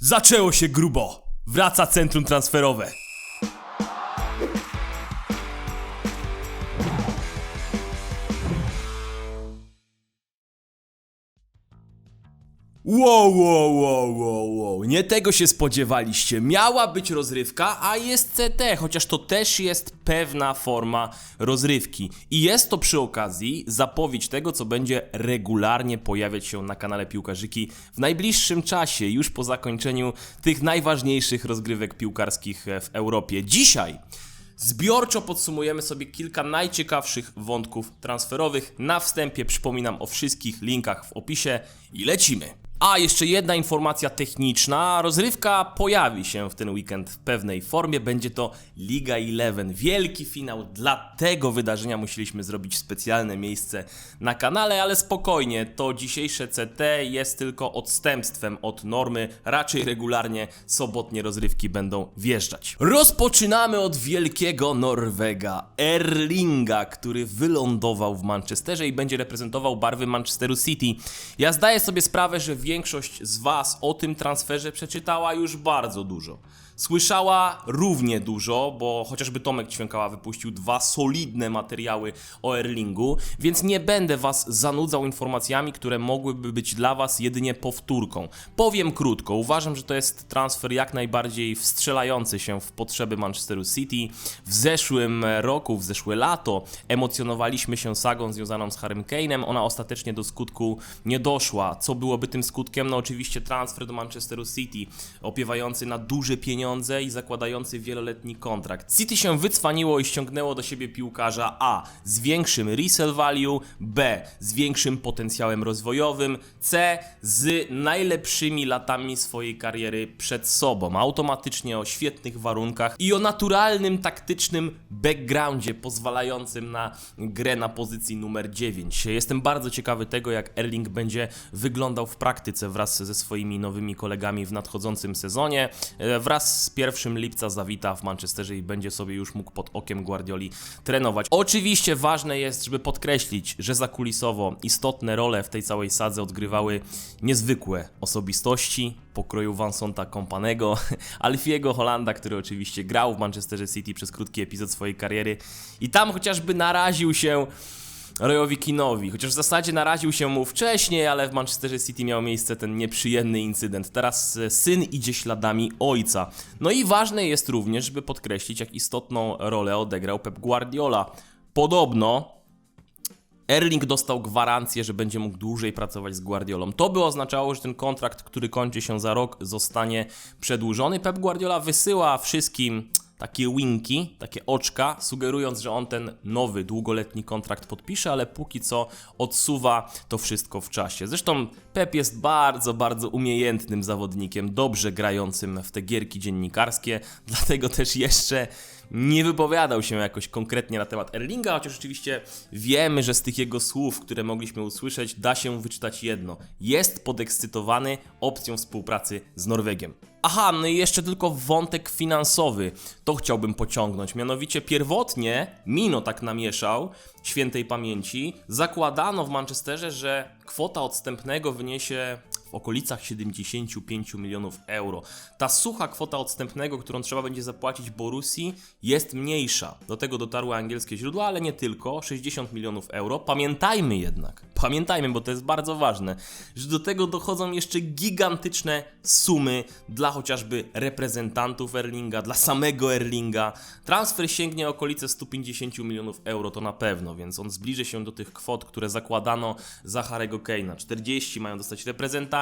Zaczęło się grubo. Wraca centrum transferowe. Wow, wow, wow, wow, wow. Nie tego się spodziewaliście. Miała być rozrywka, a jest CT, chociaż to też jest pewna forma rozrywki. I jest to przy okazji zapowiedź tego, co będzie regularnie pojawiać się na kanale Piłkarzyki w najbliższym czasie, już po zakończeniu tych najważniejszych rozgrywek piłkarskich e, w Europie. Dzisiaj Zbiorczo podsumujemy sobie kilka najciekawszych wątków transferowych. Na wstępie przypominam o wszystkich linkach w opisie i lecimy. A jeszcze jedna informacja techniczna. Rozrywka pojawi się w ten weekend w pewnej formie. Będzie to Liga 11. Wielki finał. Dla tego wydarzenia musieliśmy zrobić specjalne miejsce na kanale, ale spokojnie. To dzisiejsze CT jest tylko odstępstwem od normy. Raczej regularnie sobotnie rozrywki będą wjeżdżać. Rozpoczynamy od wielkiego Norwega, Erlinga, który wylądował w Manchesterze i będzie reprezentował barwy Manchesteru City. Ja zdaję sobie sprawę, że większość z Was o tym transferze przeczytała już bardzo dużo. Słyszała równie dużo, bo chociażby Tomek Ćwiękała wypuścił dwa solidne materiały o Erlingu, więc nie będę Was zanudzał informacjami, które mogłyby być dla Was jedynie powtórką. Powiem krótko, uważam, że to jest transfer jak najbardziej wstrzelający się w potrzeby Manchesteru City. W zeszłym roku, w zeszłe lato emocjonowaliśmy się sagą związaną z Harrym Kane'em, ona ostatecznie do skutku nie doszła. Co byłoby tym skutkiem? No oczywiście transfer do Manchesteru City, opiewający na duże pieniądze i zakładający wieloletni kontrakt. City się wycwaniło i ściągnęło do siebie piłkarza A z większym resale value, B z większym potencjałem rozwojowym, C z najlepszymi latami swojej kariery przed sobą, automatycznie o świetnych warunkach i o naturalnym taktycznym backgroundzie pozwalającym na grę na pozycji numer 9. Jestem bardzo ciekawy tego, jak Erling będzie wyglądał w praktyce wraz ze swoimi nowymi kolegami w nadchodzącym sezonie. E, Wraz z 1 lipca zawita w Manchesterze i będzie sobie już mógł pod okiem Guardioli trenować. Oczywiście ważne jest, żeby podkreślić, że zakulisowo istotne role w tej całej sadze odgrywały niezwykłe osobistości pokroju Vansonta Companego, Alfiego Holanda, który oczywiście grał w Manchesterze City przez krótki epizod swojej kariery i tam chociażby naraził się Royowi Kinowi, chociaż w zasadzie naraził się mu wcześniej, ale w Manchesterze City miał miejsce ten nieprzyjemny incydent. Teraz e, syn idzie śladami ojca. No i ważne jest również, żeby podkreślić, jak istotną rolę odegrał Pep Guardiola. Podobno Erling dostał gwarancję, że będzie mógł dłużej pracować z Guardiolą. To by oznaczało, że ten kontrakt, który kończy się za rok, zostanie przedłużony. Pep Guardiola wysyła wszystkim takie winki, takie oczka, sugerując, że on ten nowy, długoletni kontrakt podpisze, ale póki co odsuwa to wszystko w czasie. Zresztą Pep jest bardzo, bardzo umiejętnym zawodnikiem, dobrze grającym w te gierki dziennikarskie, dlatego też jeszcze nie wypowiadał się jakoś konkretnie na temat Erlinga, chociaż oczywiście wiemy, że z tych jego słów, które mogliśmy usłyszeć, da się wyczytać jedno. Jest podekscytowany opcją współpracy z Norwegiem. Aha, no i jeszcze tylko wątek finansowy. To chciałbym pociągnąć. Mianowicie pierwotnie Mino tak namieszał, świętej pamięci, zakładano w Manchesterze, że kwota odstępnego wyniesie w okolicach 75 milionów euro. Ta sucha kwota odstępnego, którą trzeba będzie zapłacić Borusi, jest mniejsza. Do tego dotarły angielskie źródła, ale nie tylko 60 milionów euro. Pamiętajmy jednak, pamiętajmy, bo to jest bardzo ważne, że do tego dochodzą jeszcze gigantyczne sumy dla chociażby reprezentantów Erlinga, dla samego Erlinga. Transfer sięgnie okolice 150 milionów euro, to na pewno, więc on zbliży się do tych kwot, które zakładano za Harego Kane'a. 40 mają dostać reprezentanci,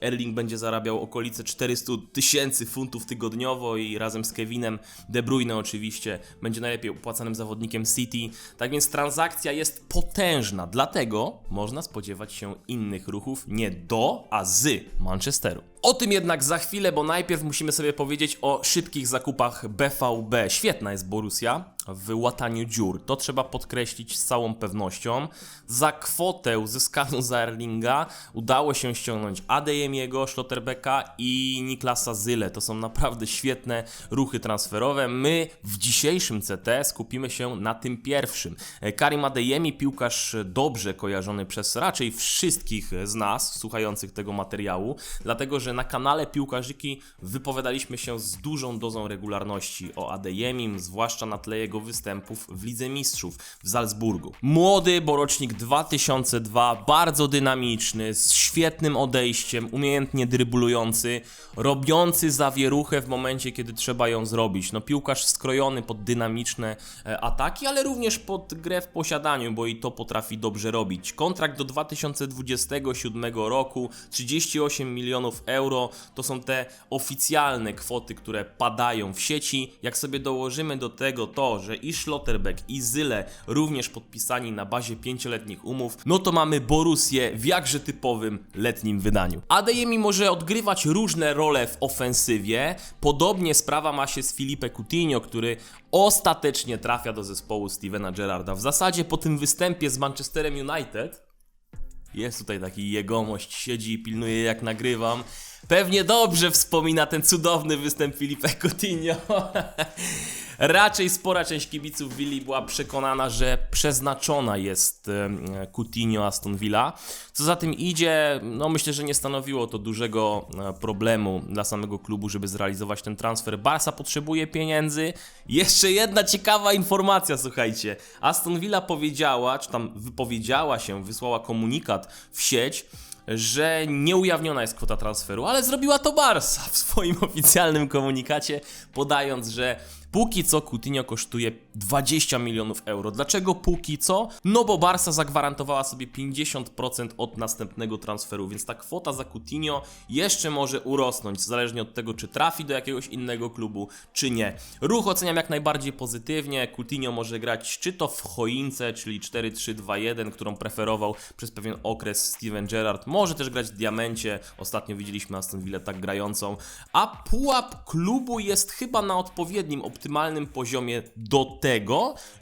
Erling będzie zarabiał okolice 400 tysięcy funtów tygodniowo i razem z Kevinem De Bruyne oczywiście będzie najlepiej opłacanym zawodnikiem City. Tak więc transakcja jest potężna, dlatego można spodziewać się innych ruchów nie do, a z Manchesteru. O tym jednak za chwilę, bo najpierw musimy sobie powiedzieć o szybkich zakupach BVB. Świetna jest Borussia, w łataniu dziur. To trzeba podkreślić z całą pewnością. Za kwotę uzyskaną za Erlinga udało się ściągnąć Adeyemiego, Schlotterbecka i Niklasa Zyle. To są naprawdę świetne ruchy transferowe. My w dzisiejszym CT skupimy się na tym pierwszym. Karim Adeyemi, piłkarz dobrze kojarzony przez raczej wszystkich z nas słuchających tego materiału, dlatego że na kanale Piłkarzyki wypowiadaliśmy się z dużą dozą regularności o Adeyemim, zwłaszcza na tle jego występów w Lidze Mistrzów w Salzburgu. Młody, bo rocznik 2002, bardzo dynamiczny, z świetnym odejściem, umiejętnie dryblujący, robiący zawieruchę w momencie, kiedy trzeba ją zrobić. No piłkarz skrojony pod dynamiczne e, ataki, ale również pod grę w posiadaniu, bo i to potrafi dobrze robić. Kontrakt do 2027 roku, 38 milionów euro, to są te oficjalne kwoty, które padają w sieci. Jak sobie dołożymy do tego to, że i Schlotterbeck i Zyle również podpisani na bazie pięcioletnich umów, no to mamy Borussię w jakże typowym letnim wydaniu. Adeyemi może odgrywać różne role w ofensywie. Podobnie sprawa ma się z Filipe Coutinho, który ostatecznie trafia do zespołu Stevena Gerrarda. W zasadzie po tym występie z Manchesterem United jest tutaj taki jegomość, siedzi i pilnuje jak nagrywam. Pewnie dobrze wspomina ten cudowny występ Filipe Coutinho. Raczej spora część kibiców Willi była przekonana, że przeznaczona jest em, Coutinho Aston Villa. Co za tym idzie, no myślę, że nie stanowiło to dużego e, problemu dla samego klubu, żeby zrealizować ten transfer. Barca potrzebuje pieniędzy. Jeszcze jedna ciekawa informacja, słuchajcie. Aston Villa powiedziała, czy tam wypowiedziała się, wysłała komunikat w sieć, że nieujawniona jest kwota transferu, ale zrobiła to Barca w swoim oficjalnym komunikacie, podając, że póki co Coutinho kosztuje 20 milionów euro. Dlaczego póki co? No bo Barca zagwarantowała sobie 50% od następnego transferu, więc ta kwota za Coutinho jeszcze może urosnąć, zależnie od tego, czy trafi do jakiegoś innego klubu, czy nie. Ruch oceniam jak najbardziej pozytywnie. Coutinho może grać czy to w choince, czyli 4-3-2-1, którą preferował przez pewien okres Steven Gerrard. Może też grać w diamencie. Ostatnio widzieliśmy Aston Villa tak grającą. A pułap klubu jest chyba na odpowiednim, optymalnym poziomie do tego,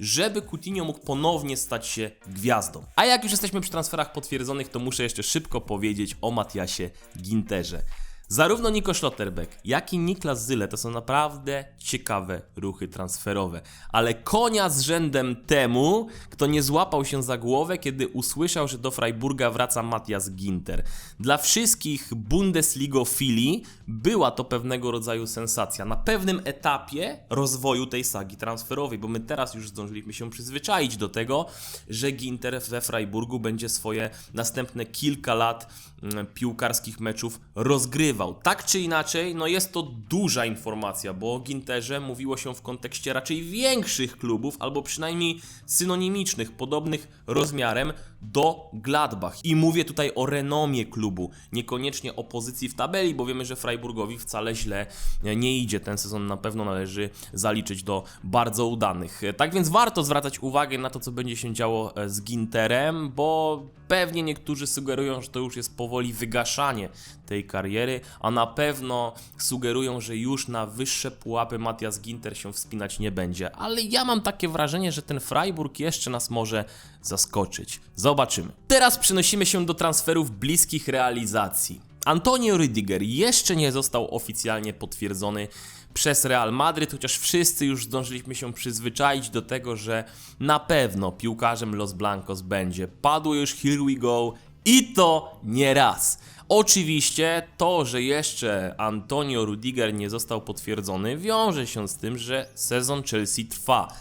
żeby Coutinho mógł ponownie stać się gwiazdą. A jak już jesteśmy przy transferach potwierdzonych, to muszę jeszcze szybko powiedzieć o Matiasie Ginterze. Zarówno Nico Schlotterbeck, jak i Niklas Zyle to są naprawdę ciekawe ruchy transferowe. Ale konia z rzędem temu, kto nie złapał się za głowę, kiedy usłyszał, że do Freiburga wraca Matthias Ginter. Dla wszystkich Bundesligofili była to pewnego rodzaju sensacja. Na pewnym etapie rozwoju tej sagi transferowej, bo my teraz już zdążyliśmy się przyzwyczaić do tego, że Ginter we Freiburgu będzie swoje następne kilka lat mm, piłkarskich meczów rozgrywał. Tak czy inaczej, no jest to duża informacja, bo o Ginterze mówiło się w kontekście raczej większych klubów, albo przynajmniej synonimicznych, podobnych rozmiarem do Gladbach. I mówię tutaj o renomie klubu, niekoniecznie o pozycji w tabeli, bo wiemy, że Freiburgowi wcale źle nie idzie. Ten sezon na pewno należy zaliczyć do bardzo udanych. Tak więc warto zwracać uwagę na to, co będzie się działo e, z Ginterem, bo pewnie niektórzy sugerują, że to już jest powoli wygaszanie tej kariery, a na pewno sugerują, że już na wyższe pułapy Matthias Ginter się wspinać nie będzie. Ale ja mam takie wrażenie, że ten Freiburg jeszcze nas może zaskoczyć. Zobaczymy. Teraz przenosimy się do transferów bliskich realizacji. Antonio Rüdiger jeszcze nie został oficjalnie potwierdzony przez Real Madryt, chociaż wszyscy już zdążyliśmy się przyzwyczaić do tego, że na pewno piłkarzem Los Blancos będzie. Padło już Here We Go i to nie raz. Oczywiście to, że jeszcze Antonio Rudiger nie został potwierdzony, wiąże się z tym, że sezon Chelsea trwa.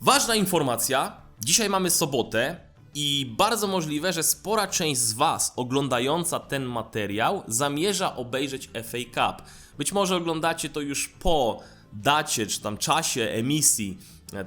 Ważna informacja, dzisiaj mamy sobotę i bardzo możliwe, że spora część z Was oglądająca ten materiał zamierza obejrzeć FA Cup. Być może oglądacie to już po dacie czy tam czasie emisji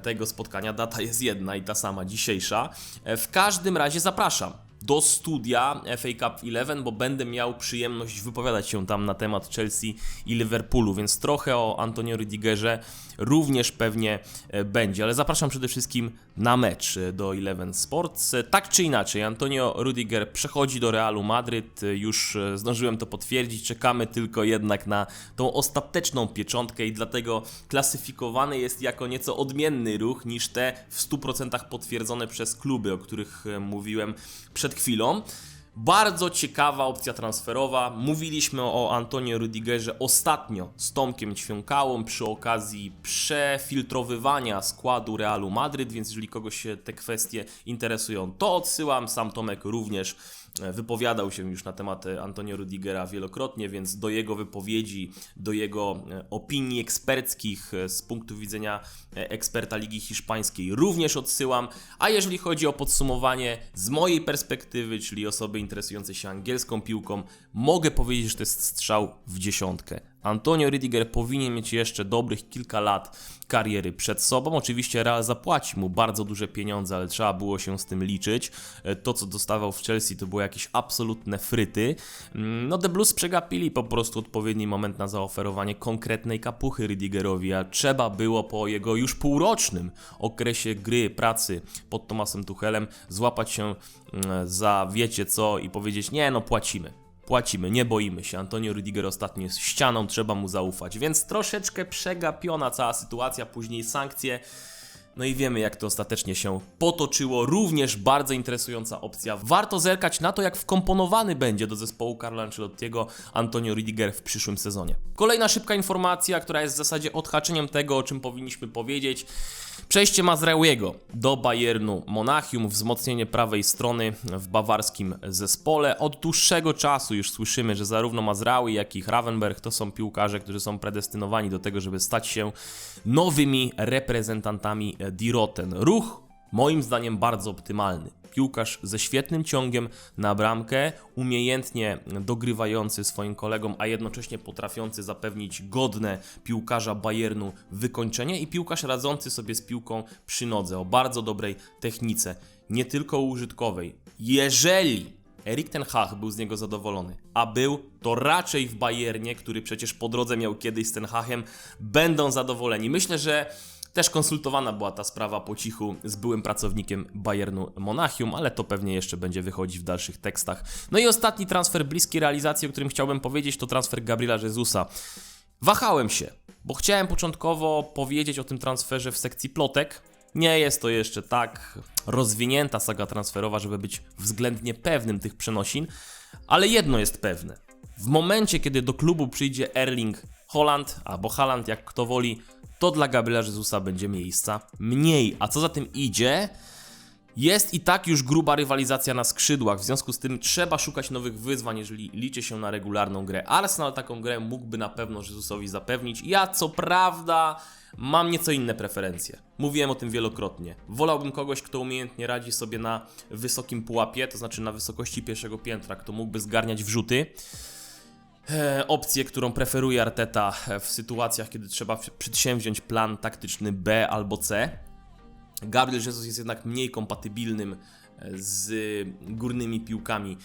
tego spotkania. Data jest jedna i ta sama, dzisiejsza. W każdym razie zapraszam. do studia FA Cup 11, bo będę miał przyjemność wypowiadać się tam na temat Chelsea i Liverpoolu, więc trochę o Antonio Rudigerze również pewnie e, będzie, ale zapraszam przede wszystkim na mecz e, do Eleven Sports. E, Tak czy inaczej, Antonio Rudiger przechodzi do Realu Madryt, już zdążyłem to potwierdzić, czekamy tylko jednak na tą ostateczną pieczątkę i dlatego klasyfikowany jest jako nieco odmienny ruch niż te w 100% potwierdzone przez kluby, o których mówiłem przed chwilą. Bardzo ciekawa opcja transferowa. Mówiliśmy o Antonio Rudigerze ostatnio z Tomkiem Ćwiąkałą przy okazji przefiltrowywania składu Realu Madryt, więc jeżeli kogoś się te kwestie interesują, to odsyłam. Sam Tomek również e, wypowiadał się już na temat e, Antonio Rudigera wielokrotnie, więc do jego wypowiedzi, do jego e, opinii eksperckich z punktu widzenia eksperta Ligi Hiszpańskiej również odsyłam. A jeżeli chodzi o podsumowanie z mojej perspektywy, czyli osoby interesującej się angielską piłką, mogę powiedzieć, że to jest strzał w dziesiątkę. Antonio Rudiger powinien mieć jeszcze dobrych kilka lat kariery przed sobą. Oczywiście Real zapłaci mu bardzo duże pieniądze, ale trzeba było się z tym liczyć. E, To, co dostawał w Chelsea, to były jakieś absolutne fryty. Mm, No, The Blues przegapili po prostu odpowiedni moment na zaoferowanie konkretnej kapuchy Rudigerowi, a trzeba było po jego już półrocznym okresie gry, pracy pod Tomasem Tuchelem złapać się mm, za wiecie co i powiedzieć, nie no, płacimy. Płacimy, nie boimy się. Antonio Rudiger ostatnio jest ścianą, trzeba mu zaufać. Więc troszeczkę przegapiona cała sytuacja, później sankcje. No i wiemy, jak to ostatecznie się potoczyło. Również bardzo interesująca opcja. Warto zerkać na to, jak wkomponowany będzie do zespołu Carlo Ancelottiego Antonio Rudiger w przyszłym sezonie. Kolejna szybka informacja, która jest w zasadzie odhaczeniem tego, o czym powinniśmy powiedzieć. Przejście Mazraouiego do Bayernu Monachium, wzmocnienie prawej strony w bawarskim zespole. Od dłuższego czasu już słyszymy, że zarówno Mazraoui, jak i Gravenberg to są piłkarze, którzy są predestynowani do tego, żeby stać się nowymi reprezentantami Diroten. Ruch moim zdaniem bardzo optymalny. Piłkarz ze świetnym ciągiem na bramkę, umiejętnie dogrywający swoim kolegom, a jednocześnie potrafiący zapewnić godne piłkarza Bayernu wykończenie i piłkarz radzący sobie z piłką przy nodze o bardzo dobrej technice, nie tylko użytkowej. Jeżeli Erik ten Hag był z niego zadowolony, a był to raczej w Bayernie, który przecież po drodze miał kiedyś z ten Hachem, będą zadowoleni. Myślę, że też konsultowana była ta sprawa po cichu z byłym pracownikiem Bayernu Monachium, ale to pewnie jeszcze będzie wychodzić w dalszych tekstach. No i ostatni transfer bliski realizacji, o którym chciałbym powiedzieć, to transfer Gabriela Jezusa. Wahałem się, bo chciałem początkowo powiedzieć o tym transferze w sekcji plotek. Nie jest to jeszcze tak rozwinięta saga transferowa, żeby być względnie pewnym tych przenosin, ale jedno jest pewne. W momencie, kiedy do klubu przyjdzie Erling Holland albo Haaland, jak kto woli, to dla Gabriela Jezusa będzie miejsca mniej. A co za tym idzie, jest i tak już gruba rywalizacja na skrzydłach, w związku z tym trzeba szukać nowych wyzwań, jeżeli liczy się na regularną grę. Arsenal taką grę mógłby na pewno Jezusowi zapewnić. Ja co prawda mam nieco inne preferencje. Mówiłem o tym wielokrotnie. Wolałbym kogoś, kto umiejętnie radzi sobie na wysokim pułapie, to znaczy na wysokości pierwszego piętra, kto mógłby zgarniać wrzuty. E, opcję, którą preferuje Arteta e, w sytuacjach, kiedy trzeba przedsięwziąć plan taktyczny B albo C. Gabriel Jesus jest jednak mniej kompatybilnym e, z górnymi piłkami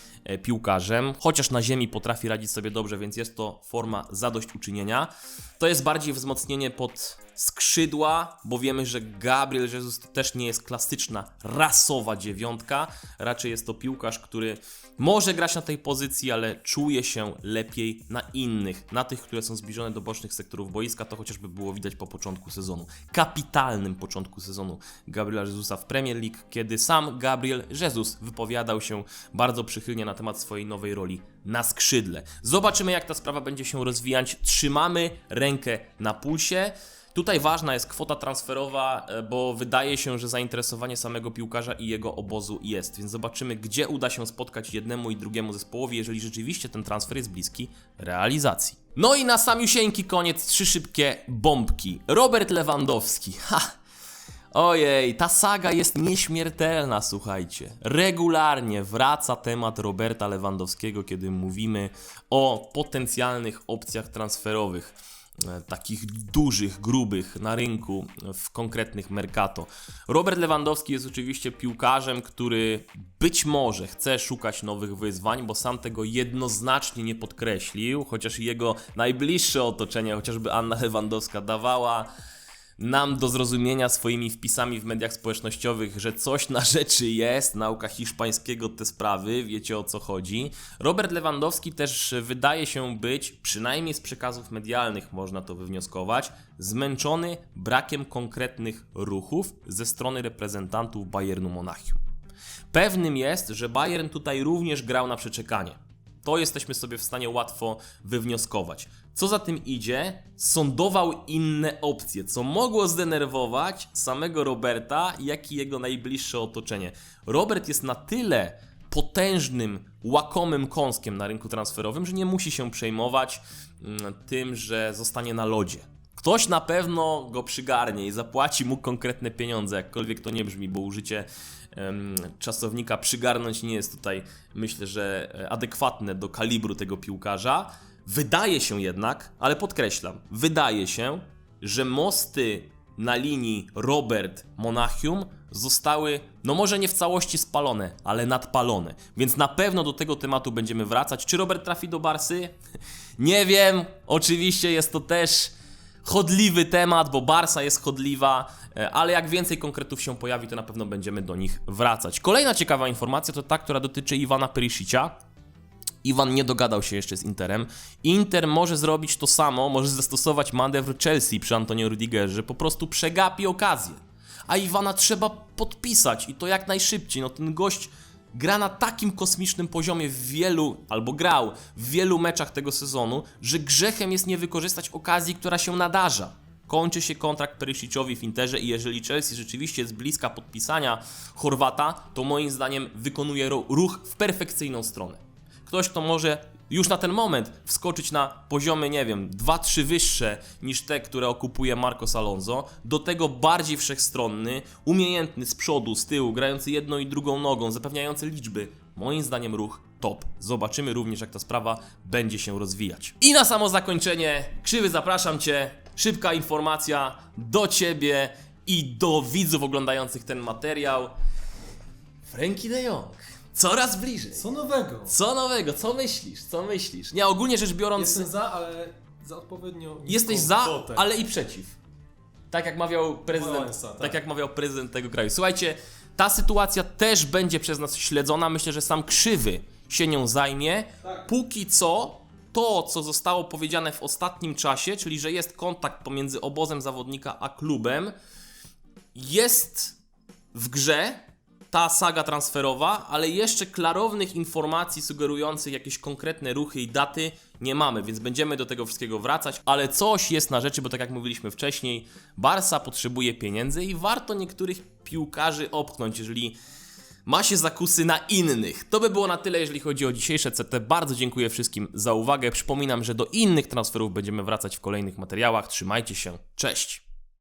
piłkarzem, chociaż na ziemi potrafi radzić sobie dobrze, więc jest to forma zadośćuczynienia. To jest bardziej wzmocnienie pod skrzydła, bo wiemy, że Gabriel Jesus to też nie jest klasyczna rasowa dziewiątka, raczej jest to piłkarz, który może grać na tej pozycji, ale czuje się lepiej na innych, na tych, które są zbliżone do bocznych sektorów boiska, to chociażby było widać po początku sezonu. Kapitalnym początku sezonu Gabriela Jezusa w Premier League, kiedy sam Gabriel Jesus wypowiadał się bardzo przychylnie na temat swojej nowej roli na skrzydle. Zobaczymy, jak ta sprawa będzie się rozwijać. Trzymamy rękę na pulsie. Tutaj ważna jest kwota transferowa, e, bo wydaje się, że zainteresowanie samego piłkarza i jego obozu jest, więc zobaczymy, gdzie uda się spotkać jednemu i drugiemu zespołowi, jeżeli rzeczywiście ten transfer jest bliski realizacji. No i na samiusieńki koniec trzy szybkie bombki. Robert Lewandowski. Ha! Ojej, ta saga jest nieśmiertelna, słuchajcie. Regularnie wraca temat Roberta Lewandowskiego, kiedy mówimy o potencjalnych opcjach transferowych. E, takich dużych, grubych na rynku w konkretnych Mercato. Robert Lewandowski jest oczywiście piłkarzem, który być może chce szukać nowych wyzwań, bo sam tego jednoznacznie nie podkreślił, chociaż jego najbliższe otoczenie, chociażby Anna Lewandowska dawała nam do zrozumienia swoimi wpisami w mediach społecznościowych, że coś na rzeczy jest, nauka hiszpańskiego te sprawy, wiecie o co chodzi. Robert Lewandowski też wydaje się być, przynajmniej z przekazów medialnych można to wywnioskować, zmęczony brakiem konkretnych ruchów ze strony reprezentantów Bayernu Monachium. Pewnym jest, że Bayern tutaj również grał na przeczekanie. To jesteśmy sobie w stanie łatwo wywnioskować. Co za tym idzie, sondował inne opcje, co mogło zdenerwować samego Roberta, jak i jego najbliższe otoczenie. Robert jest na tyle potężnym, łakomym kąskiem na rynku transferowym, że nie musi się przejmować mm, tym, że zostanie na lodzie. Ktoś na pewno go przygarnie i zapłaci mu konkretne pieniądze, jakkolwiek to nie brzmi, bo użycie czasownika przygarnąć nie jest tutaj, myślę, że e, adekwatne do kalibru tego piłkarza. Wydaje się jednak, ale podkreślam, wydaje się, że mosty na linii Robert-Monachium zostały, no może nie w całości spalone, ale nadpalone. Więc na pewno do tego tematu będziemy wracać. Czy Robert trafi do Barsy? Nie wiem. Oczywiście jest to też chodliwy temat, bo Barsa jest chodliwa, e, ale jak więcej konkretów się pojawi, to na pewno będziemy do nich wracać. Kolejna ciekawa informacja to ta, która dotyczy Iwana Perisicia. Iwan nie dogadał się jeszcze z Interem. Inter może zrobić to samo, może zastosować manewr Chelsea przy Antonio Rudigerze, po prostu przegapi okazję. A Iwana trzeba podpisać i to jak najszybciej. No ten gość gra na takim kosmicznym poziomie w wielu, albo grał w wielu meczach tego sezonu, że grzechem jest nie wykorzystać okazji, która się nadarza. Kończy się kontrakt Perysiciowi w Interze i jeżeli Chelsea rzeczywiście jest bliska podpisania Chorwata, to moim zdaniem wykonuje ruch w perfekcyjną stronę. Ktoś, kto może już na ten moment wskoczyć na poziomy, nie wiem, 2-3 wyższe niż te, które okupuje Marcos Alonso, do tego bardziej wszechstronny, umiejętny z przodu, z tyłu, grający jedną i drugą nogą, zapewniający liczby. Moim zdaniem ruch top. Zobaczymy również, jak ta sprawa będzie się rozwijać. I na samo zakończenie, krzywy, zapraszam Cię. Szybka informacja do Ciebie i do widzów oglądających ten materiał. Frankie de Jong. Coraz bliżej. Co nowego? Co nowego? Co myślisz? Co myślisz? Nie, ogólnie rzecz biorąc, Jestem za, ale za odpowiednio. jesteś za, kwotę. ale i przeciw. Tak jak mawiał prezydent, Wałęsa, tak. tak. jak mawiał prezydent tego kraju. Słuchajcie, ta sytuacja też będzie przez nas śledzona. Myślę, że sam krzywy się nią zajmie. Tak. Póki co, to co zostało powiedziane w ostatnim czasie, czyli że jest kontakt pomiędzy obozem zawodnika a klubem, jest w grze ta saga transferowa, ale jeszcze klarownych informacji sugerujących jakieś konkretne ruchy i daty nie mamy, więc będziemy do tego wszystkiego wracać, ale coś jest na rzeczy, bo tak jak mówiliśmy wcześniej, Barsa potrzebuje pieniędzy i warto niektórych piłkarzy opchnąć, jeżeli ma się zakusy na innych. To by było na tyle, jeżeli chodzi o dzisiejsze CT. Bardzo dziękuję wszystkim za uwagę. Przypominam, że do innych transferów będziemy wracać w kolejnych materiałach. Trzymajcie się. Cześć!